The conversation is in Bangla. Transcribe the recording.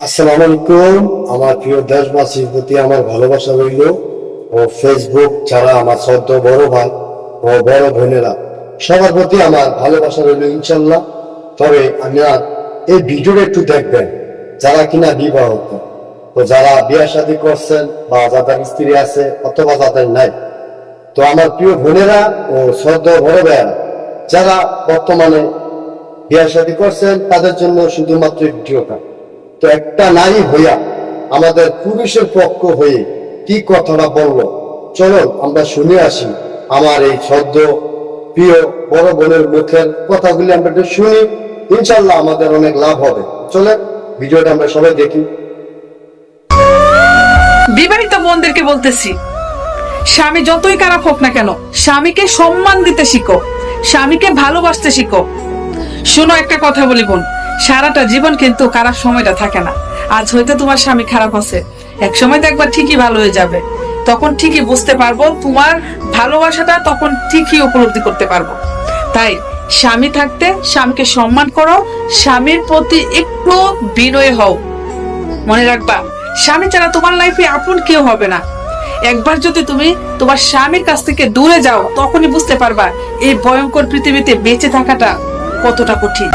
আসসালামু আলাইকুম। আমার প্রিয় দেশবাসীর প্রতি আমার ভালোবাসা রইল ও ফেসবুক ছাড়া আমার সদ্য বড় ভাই ও বড় বোনেরা, সবার প্রতি আমার ভালোবাসা রইল ইনশাল্লাহ তবে আপনার এই ভিডিওটা একটু দেখবেন, যারা কিনা বিবাহিত তো যারা বিয়ে শাদী করছেন বা যাদের স্ত্রী আছে অথবা যাদের নাই। তো আমার প্রিয় বোনেরা ও সদ্য বড় ভাইয়েরা, যারা বর্তমানে বিয়ে শাদী করছেন, তাদের জন্য শুধুমাত্র ভিডিওটা। তো একটা নারী হইয়া আমাদের পুরুষের পক্ষ হয়ে কি কথাটা বলল? চলো আমরা শুনে আসি আমার এই সদ্য প্রিয় বড় বোনের মুখের কথাগুলি আমরা একটু শুনি। ইনশাল্লাহ আমাদের অনেক লাভ হবে। চলে ভিডিওটা আমরা সবাই দেখি। বিবাহিত বোনদেরকে বলতেছি। স্বামী যতই খারাপ হোক না কেন, স্বামীকে সম্মান দিতে শিখো, স্বামীকে ভালোবাসতে শিখো। শোনো একটা কথা বলি বোন সারাটা জীবন কিন্তু খারাপ সময়টা থাকে না। আজ হয়তো তোমার স্বামী খারাপ আছে। এক সময় তো একবার ঠিকই ভালো হয়ে যাবে। তখন ঠিকই বুঝতে পারব, তোমার ভালোবাসাটা তখন ঠিকই উপলব্ধি করতে পারব। তাই স্বামী থাকতে স্বামীকে সম্মান করো, স্বামীর প্রতি একটু বিনয় হও। মনে রাখবা, স্বামী ছাড়া তোমার লাইফে আপন কেউ হবে না। একবার যদি তুমি তোমার স্বামীর কাছ থেকে দূরে যাও, তখনই বুঝতে পারবা, এই ভয়ঙ্কর পৃথিবীতে বেঁচে থাকাটা কতটা কঠিন।